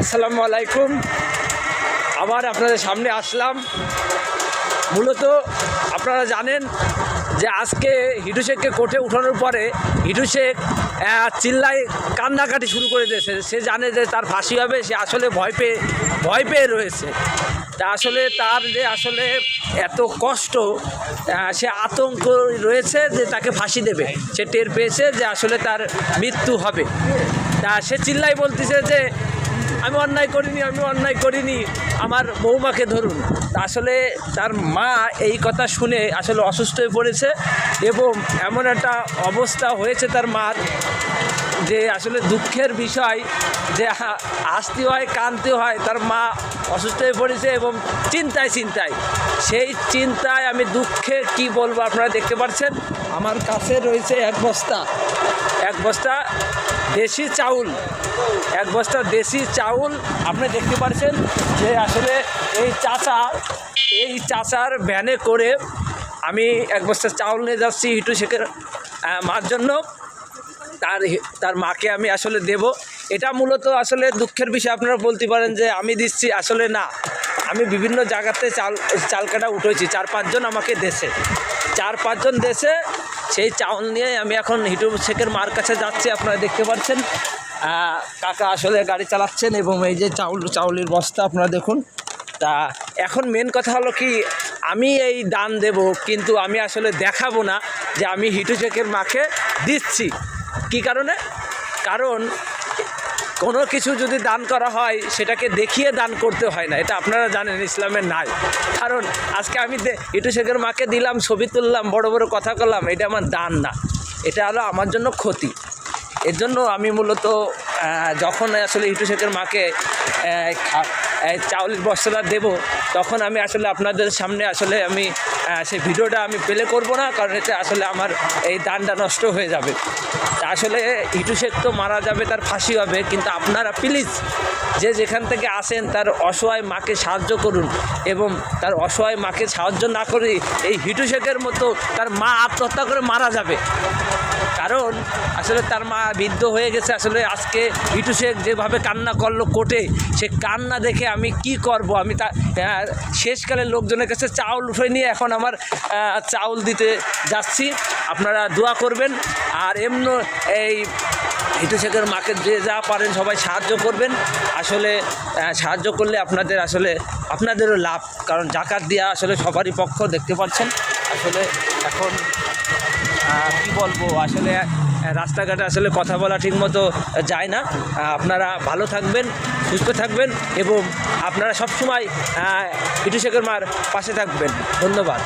আসসালামু আলাইকুম। আবার আপনাদের সামনে আসলাম। মূলত আপনারা জানেন যে আজকে হিটু শেখকে কোর্টে উঠানোর পরে হিটু শেখ চিল্লায় কান্নাকাটি শুরু করে দিয়েছে। সে জানে যে তার ফাঁসি হবে, সে আসলে ভয় পেয়ে ভয় পেয়ে রয়েছে। তা আসলে তার যে আসলে এত কষ্ট সে আতঙ্ক রয়েছে যে তাকে ফাঁসি দেবে। সে টের পেয়েছে যে আসলে তার মৃত্যু হবে। তা সে চিল্লাই বলতেছে যে আমি অন্যায় করিনি, আমি অন্যায় করিনি। আমার বৌমাকে ধরুন। আসলে তার মা এই কথা শুনে আসলে অসুস্থ হয়ে পড়েছে এবং এমন একটা অবস্থা হয়েছে তার মার যে আসলে দুঃখের বিষয় যে হাসতে হয় কানতে হয়, তার মা অসুস্থ হয়ে পড়েছে এবং চিন্তায় চিন্তায়। সেই চিন্তায় আমি দুঃখে কি বলব আপনারা দেখতে পাচ্ছেন? আমার কাছে রয়েছে এক বস্তা। এক বস্তা দেশি চাউল। এক বস্তা দেশি চাউল আপনি দেখতে পাচ্ছেন যে আসলে এই চাচা এই চাচার ভ্যানে করে আমি এক বস্তা চাউল নিয়ে যাচ্ছি হিটু শেখের মার জন্য। তার তার মাকে আমি আসলে দেব। এটা মূলত আসলে দুঃখের বিষয়, আপনারা বলতে পারেন যে আমি দিচ্ছি, আসলে না। আমি বিভিন্ন জায়গাতে চাল চাল কাটা উঠেছি। চার পাঁচজন আমাকে দেশে। চার পাঁচজন দেশে সেই চাউল নিয়ে আমি এখন হিটু শেখের মার কাছে যাচ্ছি, আপনারা দেখতে পাচ্ছেন। কাকা আসলে গাড়ি চালাচ্ছেন এবং এই যে চাউল, চাউলের বস্তা, আপনারা দেখুন। তা এখন মেন কথা হলো কি, আমি এই দান দেব, কিন্তু আমি আসলে দেখাবো না যে আমি হিটু শেখের মাকে দিচ্ছি। কি কারণে? কারণ কোনো কিছু যদি দান করা হয়, সেটাকে দেখিয়ে দান করতে হয় না। এটা আপনারা জানেন, ইসলামের নাই। কারণ আজকে আমি হিটু শেখের মাকে দিলাম, ছবি তুললাম, বড় বড় কথা করলাম এটা আমার দান না। এটা হলো আমার জন্য ক্ষতি। এর জন্য আমি মূলত যখন আসলে ইটু শেখের মাকে চাউলের বস্তাটা দেব, তখন আমি আসলে আপনাদের সামনে আসলে আমি সেই ভিডিওটা আমি প্লে করব না, কারণ এতে আসলে আমার এই দানটা নষ্ট হয়ে যাবে। আসলে হিটু শেখ তো মারা যাবে, তার ফাঁসি হবে, কিন্তু আপনারা প্লিজ যে যেখান থেকে আসেন, তার অসহায় মাকে সাহায্য করুন এবং তার অসহায় মাকে সাহায্য না করে এই হিটু শেখের মতো তার মা আত্মহত্যা করে মারা যাবে। কারণ আসলে তার মা বৃদ্ধ হয়ে গেছে, আসলে আজকে হিটু শেখ যেভাবে কান্না করল কোর্টে, সে কান্না দেখে আমি কি করব? আমি তা শেষকালে লোকজনের কাছে চাউল উঠে নিয়ে এখন আমার চাউল দিতে যাচ্ছি। আপনারা দোয়া করবেন। আর এমন এই হিটু শেখের মাকে যে যা পারেন সবাই সাহায্য করবেন। আসলে সাহায্য করলে আপনাদের আসলে, আপনাদেরও লাভ। কারণ জাকাত দেওয়া আসলে সবারই পক্ষ, দেখতে পাচ্ছেন। আসলে এখন কি বলব? আসলে রাস্তাঘাটে আসলে কথা বলা ঠিকমতো যায় না। আপনারা ভালো থাকবেন, সুস্থ থাকবেন এবং আপনারা সবসময় ইটু শেখর মার পাশে থাকবেন। ধন্যবাদ।